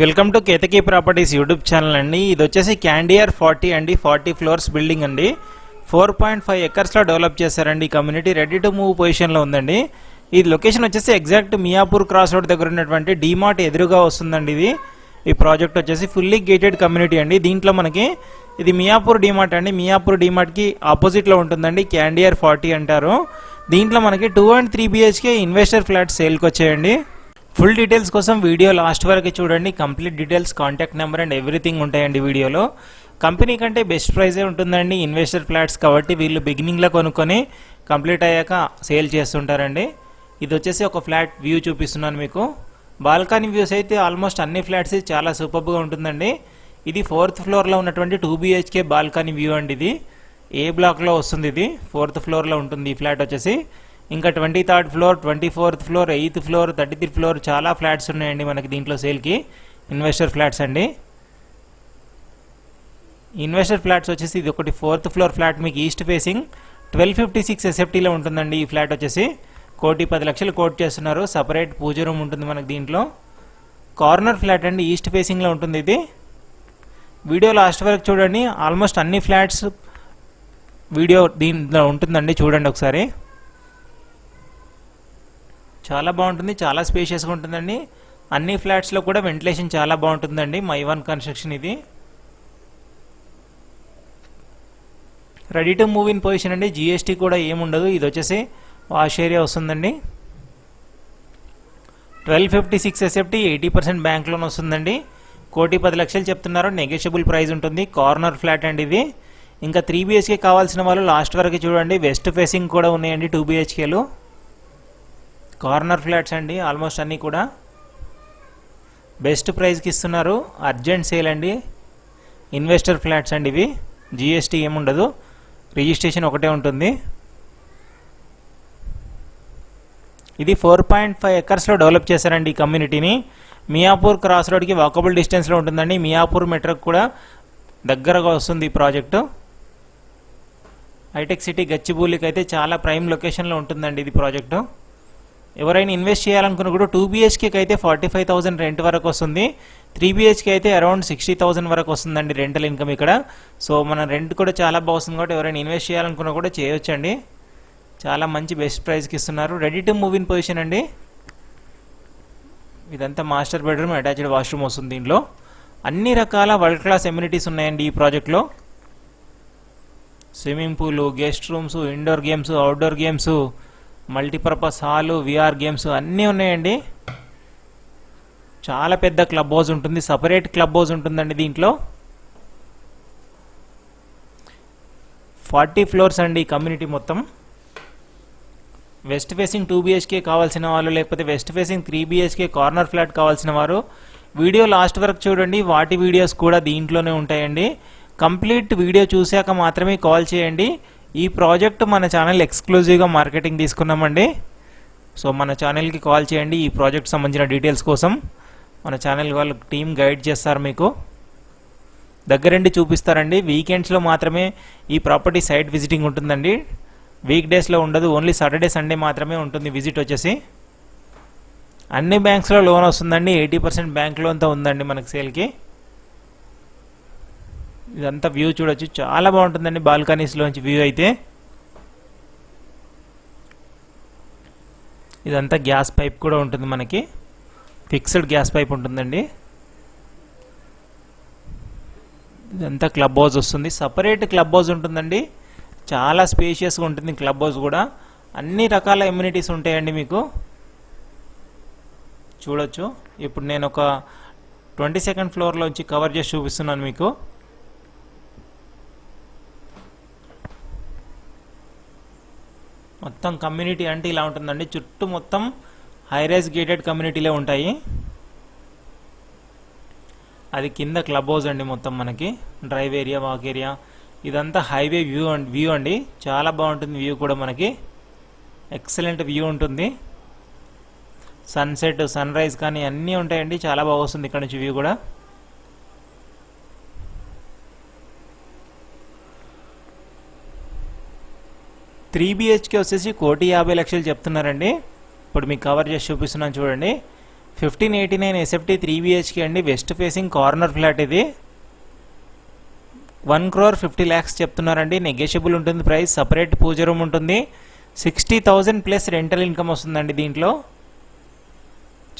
Welcome to Ketaki properties YouTube channel అండి. ఇది వచ్చేసి క్యాండియర్ ఫార్టీ అండి. ఫార్టీ ఫ్లోర్స్ బిల్డింగ్ అండి. ఫోర్ పాయింట్ ఫైవ్ ఎకర్స్లో డెవలప్ చేశారండి. ఈ కమ్యూనిటీ రెడీ టు మూవ్ పొజిషన్లో ఉందండి. ఈ లొకేషన్ వచ్చేసి ఎగ్జాక్ట్ మియాపూర్ క్రాస్ రోడ్ దగ్గర ఉన్నటువంటి డీమార్ట్ ఎదురుగా వస్తుందండి ఇది. ఈ ప్రాజెక్ట్ వచ్చేసి ఫుల్లీ గేటెడ్ కమ్యూనిటీ అండి. దీంట్లో మనకి ఇది మియాపూర్ డీమార్ట్ అండి. మియాపూర్ డీమార్ట్కి ఆపోజిట్లో ఉంటుందండి. క్యాండియర్ ఫార్టీ అంటారు. దీంట్లో మనకి two and three BHK investor flat సేల్కి వచ్చాయండి ఫుల్ డీటెయిల్స్ కోసం వీడియో లాస్ట్ వరకు చూడండి. Complete details contact number and everything ఉంటాయండి వీడియోలో. కంపెనీ కంటే బెస్ట్ ప్రైజే ఉంటుందండి. ఇన్వెస్టర్ ఫ్లాట్స్ కాబట్టి వీళ్ళు బిగినింగ్లో కొనుక్కొని కంప్లీట్ అయ్యాక సేల్ చేస్తుంటారండి. ఇది వచ్చేసి ఒక ఫ్లాట్ వ్యూ చూపిస్తున్నాను మీకు. బాల్కనీ వ్యూస్ అయితే ఆల్మోస్ట్ అన్ని ఫ్లాట్స్ చాలా సూపర్గా ఉంటుందండి. ఇది ఫోర్త్ ఫ్లోర్లో ఉన్నటువంటి టూ బిహెచ్కే బాల్కనీ వ్యూ అండి ఇది. ఏ బ్లాక్లో వస్తుంది ఇది? ఫోర్త్ ఫ్లోర్లో ఉంటుంది ఈ ఫ్లాట్ వచ్చేసి. ఇంకా twenty third floor twenty fourth floor eighth floor thirty three floor చాలా ఫ్లాట్స్ ఉన్నాయండి మనకి దీంట్లో సేల్కి. ఇన్వెస్టర్ ఫ్లాట్స్ అండి. ఇన్వెస్టర్ ఫ్లాట్స్ వచ్చేసి ఇది ఒకటి ఫోర్త్ ఫ్లోర్ ఫ్లాట్ మీకు east facing. Twelve fifty six ఎస్ఎఫ్టీలో ఉంటుందండి ఈ ఫ్లాట్ వచ్చేసి. కోటి పది లక్షలు కోట్ చేస్తున్నారు. సపరేట్ పూజ రూమ్ ఉంటుంది మనకి దీంట్లో. కార్నర్ ఫ్లాట్ అండి ఈస్ట్ ఫేసింగ్లో ఉంటుంది ఇది. వీడియో లాస్ట్ వరకు చూడండి. ఆల్మోస్ట్ అన్ని ఫ్లాట్స్ వీడియో దీంట్లో ఉంటుందండి చూడండి ఒకసారి. చాలా బాగుంటుంది చాలా స్పేషియస్గా ఉంటుందండి. అన్ని ఫ్లాట్స్లో కూడా వెంటిలేషన్ చాలా బాగుంటుందండి మై వన్ కన్స్ట్రక్షన్ ఇది. Ready to move in position అండి జిఎస్టీ కూడా ఏముండదు ఇది వచ్చేసి వాష్ ఏరియా వస్తుందండి. Twelve fifty six SFT eighty percent bank loan వస్తుందండి. కోటి పది లక్షలు చెప్తున్నారు నెగోషియబుల్ ప్రైస్ ఉంటుంది కార్నర్ ఫ్లాట్ అండి ఇది. ఇంకా త్రీ బిహెచ్కే కావాల్సిన వాళ్ళు లాస్ట్ వరకు చూడండి వెస్ట్ ఫేసింగ్ కూడా ఉన్నాయండి టూ బిహెచ్కేలు కార్నర్ ఫ్లాట్స్ అండి ఆల్మోస్ట్ అన్నీ కూడా. బెస్ట్ ప్రైస్కి ఇస్తున్నారు. అర్జెంట్ సేల్ అండి. ఇన్వెస్టర్ ఫ్లాట్స్ అండి ఇవి. జిఎస్టీ ఏముండదు. రిజిస్ట్రేషన్ ఒకటే ఉంటుంది. ఇది ఫోర్ పాయింట్ ఫైవ్ ఎకర్స్లో డెవలప్ చేశారండి ఈ కమ్యూనిటీని. మియాపూర్ క్రాస్ రోడ్కి వాకబుల్ డిస్టెన్స్లో ఉంటుందండి. మియాపూర్ మెట్రోకి కూడా దగ్గరగా వస్తుంది ఈ ప్రాజెక్టు. హైటెక్ సిటీ గచ్చిబూలికి అయితే చాలా ప్రైమ్ లొకేషన్లో ఉంటుందండి ఇది ప్రాజెక్టు. ఎవరైనా ఇన్వెస్ట్ చేయాలనుకున్న కూడా టూ బీహెచ్కేకి అయితే ఫార్టీ ఫైవ్ థౌసండ్ రెంట్ వరకు వస్తుంది. త్రీ బీహెచ్కే అయితే అరౌండ్ సిక్స్టీ థౌసండ్ వరకు వస్తుందండి రెంటల్ ఇన్కమ్ ఇక్కడ. సో మన రెంట్ కూడా చాలా బాగుంది కాబట్టి ఎవరైనా ఇన్వెస్ట్ చేయాలనుకున్నా కూడా చేయొచ్చండి. చాలా మంచి బెస్ట్ ప్రైస్కి ఇస్తున్నారు. Ready to move in position అండి. ఇదంతా మాస్టర్ బెడ్రూమ్ అటాచ్డ్ వాష్రూమ్ వస్తుంది దీంట్లో. అన్ని రకాల వరల్డ్ క్లాస్ ఎమ్యూనిటీస్ ఉన్నాయండి ఈ ప్రాజెక్ట్లో. Swimming pool guest rooms indoor games outdoor games multipurpose hall VR games అన్నీ ఉన్నాయండి. చాలా పెద్ద క్లబ్ హౌస్ ఉంటుంది. సపరేట్ క్లబ్ హౌస్ ఉంటుందండి దీంట్లో. ఫార్టీ ఫ్లోర్స్ అండి కమ్యూనిటీ మొత్తం. వెస్ట్ ఫేసింగ్ టూ బీహెచ్కే కావాల్సిన వాళ్ళు లేకపోతే west facing three BHK corner flat కావాల్సిన వారు వీడియో లాస్ట్ వరకు చూడండి. వాటి వీడియోస్ కూడా దీంట్లోనే ఉంటాయండి. కంప్లీట్ వీడియో చూశాక మాత్రమే కాల్ చేయండి. ఈ ప్రాజెక్ట్ మన ఛానల్ ఎక్స్క్లూజివ్గా మార్కెటింగ్ తీసుకున్నామండి. సో మన ఛానల్కి కాల్ చేయండి ఈ ప్రాజెక్ట్ సంబంధించిన డీటెయిల్స్ కోసం. మన ఛానల్ వాళ్ళు టీం గైడ్ చేస్తారు మీకు. దగ్గరండి చూపిస్తారండి. వీకెండ్స్లో మాత్రమే ఈ ప్రాపర్టీ సైట్ విజిటింగ్ ఉంటుందండి. వీక్ డేస్లో ఉండదు. ఓన్లీ సాటర్డే సండే మాత్రమే ఉంటుంది విజిట్ వచ్చేసి. అన్ని బ్యాంక్స్లో లోన్ వస్తుందండి. ఎయిటీ పర్సెంట్ బ్యాంక్ లోన్తో ఉందండి మనకి సేల్కి. ఇదంతా వ్యూ చూడొచ్చు. చాలా బాగుంటుందండి బాల్కనీస్లోంచి వ్యూ అయితే. ఇదంతా గ్యాస్ పైప్ కూడా ఉంటుంది మనకి. ఫిక్స్డ్ గ్యాస్ పైప్ ఉంటుందండి. ఇదంతా క్లబ్ హౌస్ వస్తుంది. సపరేట్ క్లబ్ హౌస్ ఉంటుందండి. చాలా స్పేషియస్గా ఉంటుంది క్లబ్ హౌస్ కూడా. అన్ని రకాల ఎమ్యూనిటీస్ ఉంటాయండి మీకు. చూడొచ్చు. ఇప్పుడు నేను ఒక ట్వంటీ సెకండ్ ఫ్లోర్లోంచి కవర్ చేసి చూపిస్తున్నాను మీకు. మొత్తం కమ్యూనిటీ అంటే ఇలా ఉంటుందండి. చుట్టూ మొత్తం హైరైజ్ గేటెడ్ కమ్యూనిటీలే ఉంటాయి. అది కింద క్లబ్ హౌస్ అండి మొత్తం మనకి. డ్రైవ్ ఏరియా వాక్ ఏరియా ఇదంతా హైవే వ్యూ అండ్ వ్యూ అండి. చాలా బాగుంటుంది వ్యూ కూడా మనకి. ఎక్సలెంట్ వ్యూ ఉంటుంది. సన్సెట్ సన్ రైజ్ కానీ అన్నీ ఉంటాయండి. చాలా బాగా వస్తుంది ఇక్కడ నుంచి వ్యూ కూడా. త్రీ బిహెచ్కే వచ్చేసి కోటి యాభై లక్షలు చెప్తున్నారండి. ఇప్పుడు మీకు కవర్ చేసి చూపిస్తున్నాను చూడండి. Fifteen eighty nine SFT three BHK అండి. వెస్ట్ ఫేసింగ్ కార్నర్ ఫ్లాట్ ఇది. వన్ క్రోర్ ఫిఫ్టీ ల్యాక్స్ చెప్తున్నారండి. నెగోషియబుల్ ఉంటుంది ప్రైస్. సపరేట్ పూజ రూమ్ ఉంటుంది. Sixty thousand plus rental income వస్తుందండి దీంట్లో.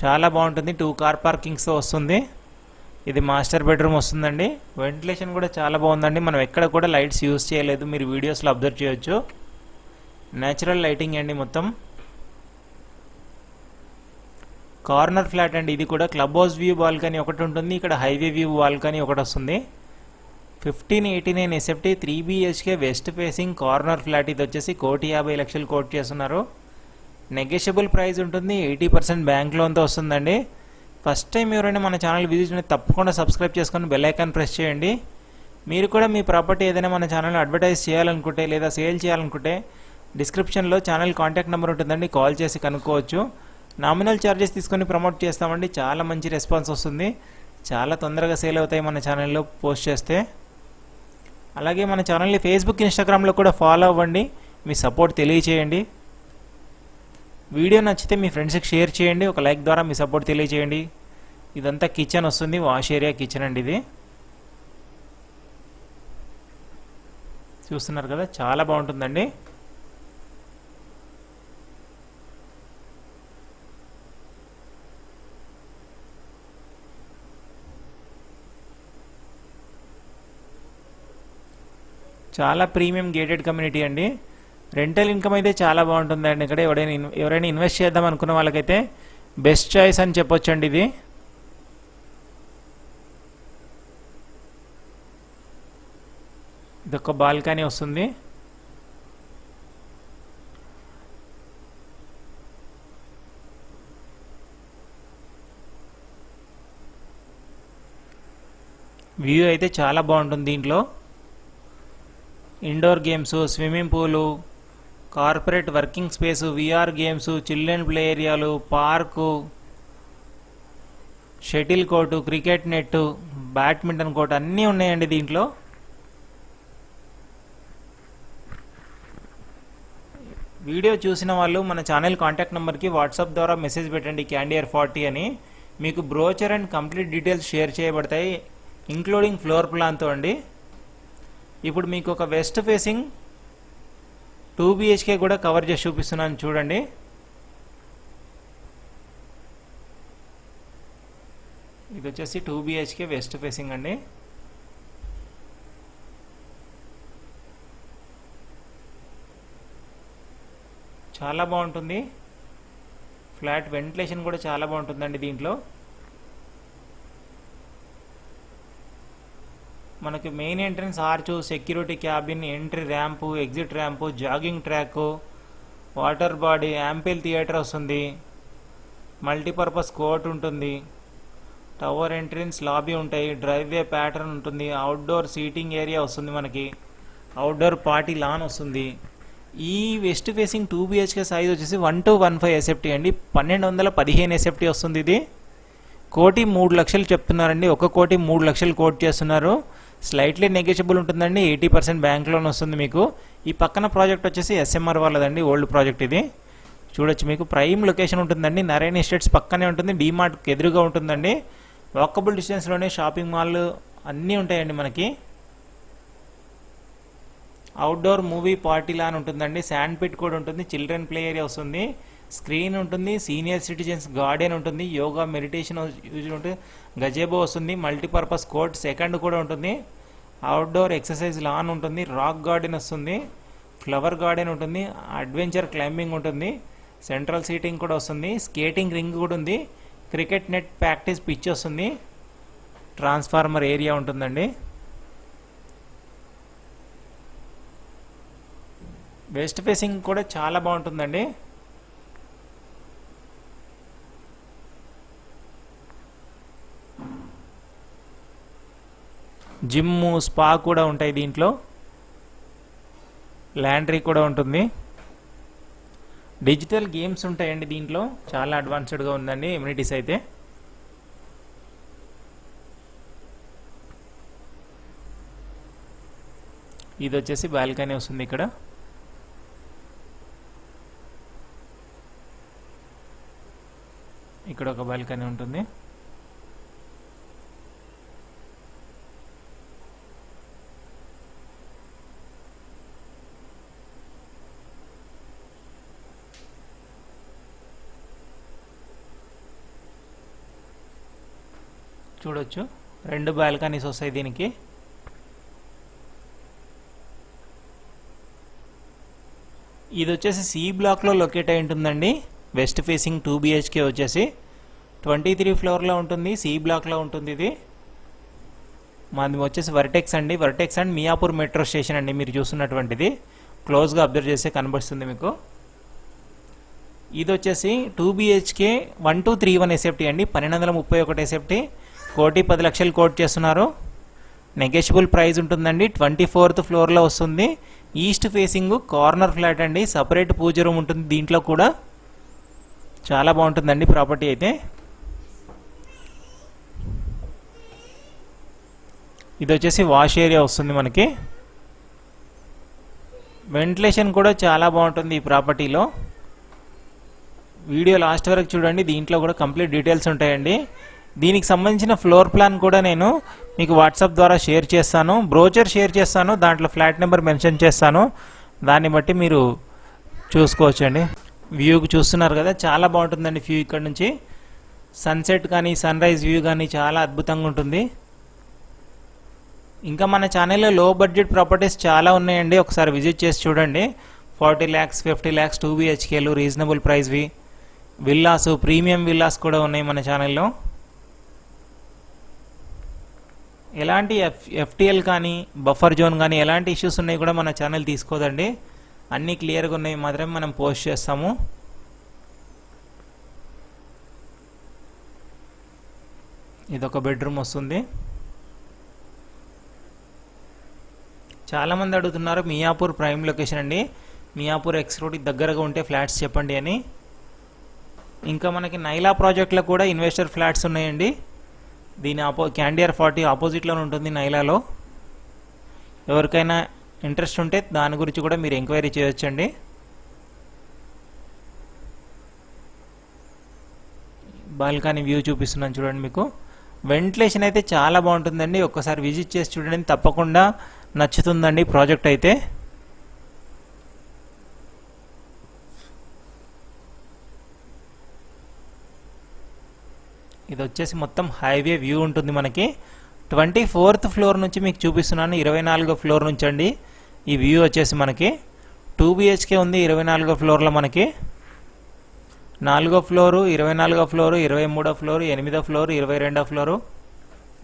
చాలా బాగుంటుంది. టూ కార్ పార్కింగ్స్ వస్తుంది. ఇది మాస్టర్ బెడ్రూమ్ వస్తుందండి. వెంటిలేషన్ కూడా చాలా బాగుందండి. మనం ఎక్కడ కూడా లైట్స్ యూజ్ చేయలేదు. మీరు వీడియోస్లో అబ్జర్వ్ చేయొచ్చు. న్యాచురల్ లైటింగ్ అండి మొత్తం. కార్నర్ ఫ్లాట్ అండి ఇది కూడా క్లబ్ హౌస్ వ్యూ బాల్కనీ ఒకటి ఉంటుంది ఇక్కడ హైవే వ్యూ బాల్కనీ ఒకటి వస్తుంది. Fifteen eighty nine SFT three BHK west facing corner flat ఇది వచ్చేసి కోటి యాభై లక్షలు కోట్ చేస్తున్నారు. నెగెషియబుల్ ప్రైస్ ఉంటుంది ఎయిటీ పర్సెంట్ బ్యాంక్ లోన్తో వస్తుందండి. ఫస్ట్ టైం ఎవరైనా మన ఛానల్ విజిట్ చేయండి తప్పకుండా సబ్స్క్రైబ్ చేసుకొని బెల్ ఐకాన్ ప్రెస్ చేయండి. మీరు కూడా మీ ప్రాపర్టీ ఏదైనా మన ఛానల్లో అడ్వర్టైజ్ చేయాలనుకుంటే లేదా సేల్ చేయాలనుకుంటే డిస్క్రిప్షన్లో ఛానల్ కాంటాక్ట్ నెంబర్ ఉంటుందండి కాల్ చేసి కనుక్కోవచ్చు. నామినల్ ఛార్జెస్ తీసుకొని ప్రమోట్ చేస్తామండి చాలా మంచి రెస్పాన్స్ వస్తుంది. చాలా తొందరగా సేల్ అవుతాయి మన ఛానల్లో పోస్ట్ చేస్తే. అలాగే మన ఛానల్ని ఫేస్బుక్ ఇన్స్టాగ్రామ్లో కూడా ఫాలో అవ్వండి మీ సపోర్ట్ తెలియచేయండి. వీడియో నచ్చితే మీ ఫ్రెండ్స్కి షేర్ చేయండి ఒక లైక్ ద్వారా మీ సపోర్ట్ తెలియచేయండి. ఇదంతా కిచెన్ వస్తుంది వాష్ ఏరియా కిచెన్ అండి ఇది. చూస్తున్నారు కదా చాలా బాగుంటుందండి. చాలా ప్రీమియం గేటెడ్ కమ్యూనిటీ అండి. రెంటల్ ఇన్కమ్ అయితే చాలా బాగుంటుందండి. ఇక్కడ ఎవరైనా ఎవరైనా ఇన్వెస్ట్ చేద్దాం అనుకున్న వాళ్ళకైతే బెస్ట్ చాయిస్ అని చెప్పొచ్చండి ఇది. ఇదొక బాల్కనీ వస్తుంది. వ్యూ అయితే చాలా బాగుంటుంది దీంట్లో. Indoor games swimming pool corporate working space VR games children play ఏరియాలు park shuttle court cricket net badminton court అన్నీ ఉన్నాయండి దీంట్లో. వీడియో చూసిన వాళ్ళు మన ఛానల్ కాంటాక్ట్ నెంబర్కి వాట్సాప్ ద్వారా మెసేజ్ పెట్టండి క్యాండియర్ ఫార్టీ అని. మీకు brochure and complete details share చేయబడతాయి ఇంక్లూడింగ్ ఫ్లోర్ ప్లాన్తో అండి. ఇప్పుడు మీకు ఒక వెస్ట్ ఫేసింగ్ టూ బిహెచ్కే కూడా కవర్ చేసి చూపిస్తున్నాను చూడండి. ఇది వచ్చేసి టూ బిహెచ్కే వెస్ట్ ఫేసింగ్ అండి. చాలా బాగుంటుంది. ఫ్లాట్ వెంటిలేషన్ కూడా చాలా బాగుంటుందండి దీంట్లో. మనకి main entrance arch security cabin entry ramp exit ramp jogging track water body amphitheatre వస్తుంది. మల్టీపర్పస్ కోర్ట్ ఉంటుంది. టవర్ ఎంట్రన్స్ లాబీ ఉంటాయి. డ్రైవ్వే ప్యాటర్న్ ఉంటుంది. అవుట్డోర్ సీటింగ్ ఏరియా వస్తుంది మనకి. అవుట్డోర్ పార్టీ లాన్ వస్తుంది. ఈ west facing two BHK size వచ్చేసి one two one five SFT అండి. పన్నెండు వందల పదిహేను ఎస్ఎఫ్టీ వస్తుంది ఇది. కోటి మూడు లక్షలు చెప్తున్నారండి. ఒక కోటి మూడు లక్షలు కోట్ చేస్తున్నారు. స్లైట్లీ నెగెషియబుల్ ఉంటుందండి. ఎయిటీ పర్సెంట్ బ్యాంక్ లోన్ వస్తుంది మీకు. ఈ పక్కన ప్రాజెక్ట్ వచ్చేసి ఎస్ఎంఆర్ వాళ్ళదండి ఓల్డ్ ప్రాజెక్ట్ ఇది. చూడొచ్చు మీకు. ప్రైమ్ లొకేషన్ ఉంటుందండి. నారాయణ ఎస్టేట్స్ పక్కనే ఉంటుంది. డీమార్ట్కి ఎదురుగా ఉంటుందండి. వాకబుల్ డిస్టెన్స్లోనే షాపింగ్ మాల్ అన్నీ ఉంటాయండి మనకి. అవుట్డోర్ మూవీ పార్టీ లాన్ ఉంటుందండి. శాండ్ పిట్ కూడా ఉంటుంది. చిల్డ్రన్ ప్లే ఏరియా వస్తుంది. స్క్రీన్ ఉంటుంది సీనియర్ సిటిజన్స్ గార్డెన్ ఉంటుంది యోగా మెడిటేషన్ యూజ్ ఉంటుంది గజేబో వస్తుంది మల్టీపర్పస్ కోర్ట్ సెకండ్ కూడా ఉంటుంది. అవుట్డోర్ ఎక్సర్సైజ్ లాన్ ఉంటుంది రాక్ గార్డెన్ వస్తుంది ఫ్లవర్ గార్డెన్ ఉంటుంది అడ్వెంచర్ క్లైంబింగ్ ఉంటుంది సెంట్రల్ సీటింగ్ కూడా వస్తుంది స్కేటింగ్ రింగ్ కూడా ఉంది క్రికెట్ నెట్ ప్రాక్టీస్ పిచ్ వస్తుంది ట్రాన్స్ఫార్మర్ ఏరియా ఉంటుందండి. వెస్ట్ ఫేసింగ్ కూడా చాలా బాగుంటుందండి. జిమ్ స్పా కూడా ఉంటాయి దీంట్లో. ల్యాండ్రీ కూడా ఉంటుంది. డిజిటల్ గేమ్స్ ఉంటాయండి దీంట్లో. చాలా అడ్వాన్స్డ్గా ఉందండి ఇమ్యూనిటీస్ అయితే. ఇది వచ్చేసి బాల్కనీ వస్తుంది ఇక్కడ. ఇక్కడ ఒక బాల్కనీ ఉంటుంది. చూడొచ్చు. రెండు బాల్కనీస్ వస్తాయి దీనికి. ఇది వచ్చేసి సి బ్లాక్లో లొకేట్ అయి ఉంటుందండి. వెస్ట్ ఫేసింగ్ టూ బిహెచ్కే వచ్చేసి. ట్వంటీ త్రీ ఫ్లోర్లో ఉంటుంది సి బ్లాక్లో ఉంటుంది ఇది. మాది వచ్చేసి వర్టెక్స్ అండి. Vertex and Miyapur metro station అండి మీరు చూస్తున్నటువంటిది. క్లోజ్గా అబ్జర్వ్ చేస్తే కనబడుతుంది మీకు. ఇది వచ్చేసి two BHK one two three one SFT అండి. పన్నెండు వందల ముప్పై ఒకటి ఎస్ఎఫ్టీ కోటి పది లక్షలు కోట్ చేస్తున్నారు. నెగెషియబుల్ ప్రైస్ ఉంటుందండి. ట్వంటీ ఫోర్త్ ఫ్లోర్లో వస్తుంది. ఈస్ట్ ఫేసింగ్ కార్నర్ ఫ్లాట్ అండి. సపరేట్ పూజ రూమ్ ఉంటుంది. దీంట్లో కూడా చాలా బాగుంటుందండి ప్రాపర్టీ అయితే. ఇది వచ్చేసి వాష్ ఏరియా వస్తుంది మనకి. వెంటిలేషన్ కూడా చాలా బాగుంటుంది ఈ ప్రాపర్టీలో వీడియో లాస్ట్ వరకు చూడండి. దీంట్లో కూడా కంప్లీట్ డీటెయిల్స్ ఉంటాయండి. దీనికి సంబంధించిన ఫ్లోర్ ప్లాన్ కూడా నేను మీకు వాట్సాప్ ద్వారా షేర్ చేస్తాను. బ్రోచర్ షేర్ చేస్తాను. దాంట్లో ఫ్లాట్ నెంబర్ మెన్షన్ చేస్తాను. దాన్ని బట్టి మీరు చూసుకోవచ్చండి. వ్యూకి చూస్తున్నారు కదా చాలా బాగుంటుందండి వ్యూ ఇక్కడ నుంచి. సన్సెట్ కానీ సన్ రైజ్ వ్యూ కానీ చాలా అద్భుతంగా ఉంటుంది. ఇంకా మన ఛానల్లో లో బడ్జెట్ ప్రాపర్టీస్ చాలా ఉన్నాయండి. ఒకసారి విజిట్ చేసి చూడండి. Forty lakhs fifty lakhs two బిహెచ్కేలు reasonable ప్రైస్వి విల్లాస్ ప్రీమియం విల్లాస్ కూడా ఉన్నాయి మన ఛానల్లో. ఎలాంటి ఎఫ్ ఎఫ్టిఎల్ కానీ బఫర్ జోన్ కానీ ఎలాంటి ఇష్యూస్ ఉన్నాయి కూడా మన ఛానల్ తీసుకోదండి. అన్నీ క్లియర్గా ఉన్నాయి మాత్రమే మనం పోస్ట్ చేస్తాము. ఇదొక బెడ్రూమ్ వస్తుంది. చాలామంది అడుగుతున్నారు మియాపూర్ ప్రైమ్ లొకేషన్ అండి. మియాపూర్ ఎక్స్ రోడ్కి దగ్గరగా ఉంటే ఫ్లాట్స్ చెప్పండి అని. ఇంకా మనకి నైలా ప్రాజెక్ట్లో కూడా ఇన్వెస్టర్ ఫ్లాట్స్ ఉన్నాయండి. దీని ఆపో క్యాండియర్ ఫార్టీ ఆపోజిట్లో ఉంటుంది నైలాలో. ఎవరికైనా ఇంట్రెస్ట్ ఉంటే దాని గురించి కూడా మీరు ఎంక్వైరీ చేయొచ్చండి. బాల్కనీ వ్యూ చూపిస్తున్నాను చూడండి మీకు. వెంటిలేషన్ అయితే చాలా బాగుంటుందండి. ఒక్కసారి విజిట్ చేసి చూడండి. తప్పకుండా నచ్చుతుందండి ప్రాజెక్ట్ అయితే. ఇది వచ్చేసి మొత్తం హైవే వ్యూ ఉంటుంది మనకి. ట్వంటీ ఫోర్త్ ఫ్లోర్ నుంచి మీకు చూపిస్తున్నాను ఇరవై నాలుగో ఫ్లోర్ నుంచి అండి ఈ వ్యూ వచ్చేసి మనకి. టూ బిహెచ్కే ఉంది ఇరవై నాలుగో ఫ్లోర్లో మనకి. నాలుగో ఫ్లోరు ఇరవై నాలుగో ఫ్లోరు ఇరవై మూడో ఫ్లోరు ఎనిమిదో ఫ్లోరు ఇరవై రెండో ఫ్లోరు.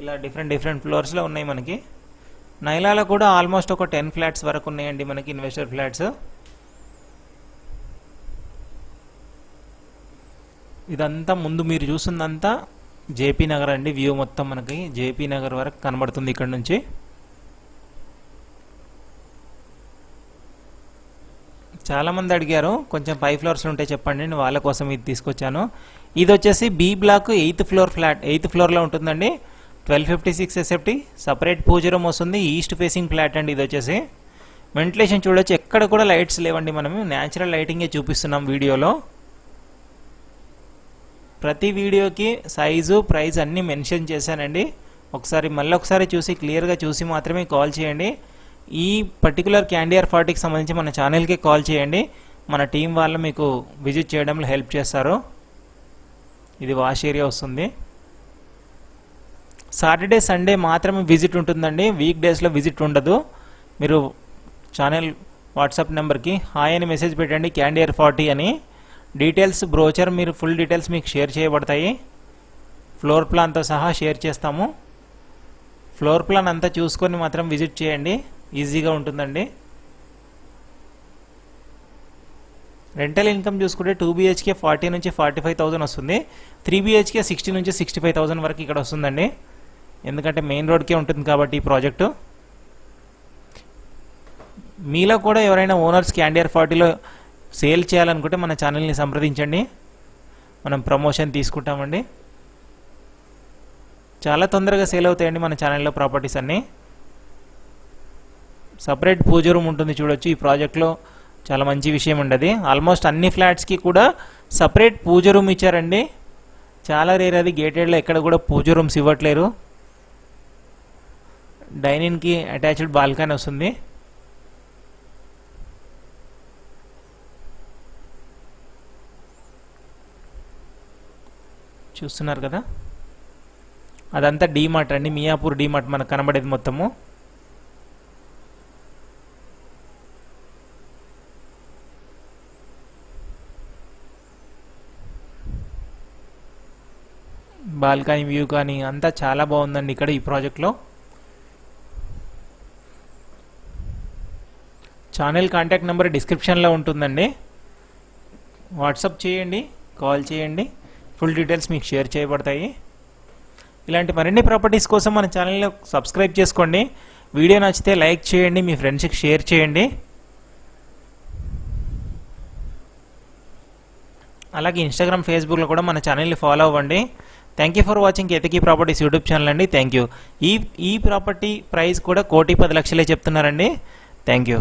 ఇలా డిఫరెంట్ డిఫరెంట్ ఫ్లోర్స్లో ఉన్నాయి మనకి. నైలాలో కూడా ఆల్మోస్ట్ ఒక టెన్ ఫ్లాట్స్ వరకు ఉన్నాయండి మనకి ఇన్వెస్టర్ ఫ్లాట్స్. ఇదంతా ముందు మీరు చూసిందంతా జేపీ నగర్ అండి. వ్యూ మొత్తం మనకి జేపీ నగర్ వరకు కనబడుతుంది ఇక్కడ నుంచి. చాలామంది అడిగారు కొంచెం ఫైవ్ ఫ్లోర్స్ ఉంటే చెప్పండి నేను వాళ్ళ కోసం ఇది తీసుకొచ్చాను. ఇది వచ్చేసి B block eighth floor flat eighth ఫ్లోర్లో ఉంటుందండి. Twelve fifty six SFT separate పూజ రూమ్ వస్తుంది ఈస్ట్ ఫేసింగ్ ఫ్లాట్ అండి ఇది వచ్చేసి. వెంటిలేషన్ చూడొచ్చు ఎక్కడ కూడా లైట్స్ లేవండి మనము న్యాచురల్ లైటింగే చూపిస్తున్నాం వీడియోలో. ప్రతి వీడియోకి సైజు ప్రైస్ అన్నీ మెన్షన్ చేశానండి. ఒకసారి మళ్ళీ ఒకసారి చూసి క్లియర్గా చూసి మాత్రమే కాల్ చేయండి. ఈ పర్టికులర్ క్యాండియర్ ఫార్టీకి సంబంధించి మన ఛానల్కి కాల్ చేయండి. మన టీం వాళ్ళు మీకు విజిట్ చేయడంలో హెల్ప్ చేస్తారు. ఇది వాష్ ఏరియా వస్తుంది. సాటర్డే సండే మాత్రమే విజిట్ ఉంటుందండి. వీక్ డేస్లో విజిట్ ఉండదు. మీరు ఛానల్ వాట్సాప్ నెంబర్కి హాయ్ అని మెసేజ్ పెట్టండి క్యాండియర్ ఫార్టీ అని. డీటెయిల్స్ బ్రోచర్ మీరు ఫుల్ డీటెయిల్స్ మీకు షేర్ చేయబడతాయి. ఫ్లోర్ ప్లాన్తో సహా షేర్ చేస్తాము. ఫ్లోర్ ప్లాన్ అంతా చూసుకొని మాత్రం విజిట్ చేయండి. ఈజీగా ఉంటుందండి. రెంటల్ ఇన్కమ్ చూసుకుంటే టూ బీహెచ్కే ఫార్టీ నుంచి ఫార్టీ ఫైవ్ థౌసండ్ వస్తుంది త్రీ బీహెచ్కే సిక్స్టీ నుంచి సిక్స్టీ ఫైవ్ థౌసండ్ వరకు ఇక్కడ వస్తుందండి. ఎందుకంటే మెయిన్ రోడ్కే ఉంటుంది కాబట్టి ఈ ప్రాజెక్టు మీలో కూడా ఎవరైనా ఓనర్స్ క్యాండియర్ ఫార్టీలో సేల్ చేయాలనుకుంటే మన ఛానల్ని సంప్రదించండి. మనం ప్రమోషన్ తీసుకుంటామండి. చాలా తొందరగా సేల్ అవుతాయండి మన ఛానల్లో ప్రాపర్టీస్ అన్నీ. సపరేట్ పూజ రూమ్ ఉంటుంది చూడొచ్చు. ఈ ప్రాజెక్ట్లో చాలా మంచి విషయం ఉండదు ఆల్మోస్ట్ అన్ని ఫ్లాట్స్కి కూడా సపరేట్ పూజ రూమ్ ఇచ్చారండి. చాలా రేర్ అది. గేటెడ్లో ఎక్కడ కూడా పూజ రూమ్స్ ఇవ్వట్లేరు. డైనింగ్కి అటాచ్డ్ బాల్కనీ వస్తుంది. చూస్తున్నారు కదా? అదంతా డీమార్ట్ అండి. మియాపూర్ డీమార్ట్ మనకు కనబడేది మొత్తము. బాల్కనీ వ్యూ కానీ అంతా చాలా బాగుందండి ఇక్కడ ఈ ప్రాజెక్ట్లో. ఛానల్ కాంటాక్ట్ నెంబర్ డిస్క్రిప్షన్లో ఉంటుందండి. వాట్సాప్ చేయండి కాల్ చేయండి. ఫుల్ డీటెయిల్స్ మీకు షేర్ చేయబడతాయి. ఇలాంటి మరిన్ని ప్రాపర్టీస్ కోసం మన ఛానల్ని సబ్స్క్రైబ్ చేసుకోండి. వీడియో నచ్చితే లైక్ చేయండి మీ ఫ్రెండ్స్కి షేర్ చేయండి. అలాగే ఇన్స్టాగ్రామ్ ఫేస్బుక్లో కూడా మన ఛానల్ని ఫాలో అవ్వండి. Thank you for watching ఎతకి properties YouTube channel అండి. Thank you. ఈ ఈ ప్రాపర్టీ ప్రైస్ కూడా కోటి పది లక్షలే చెప్తున్నారండి. Thank you.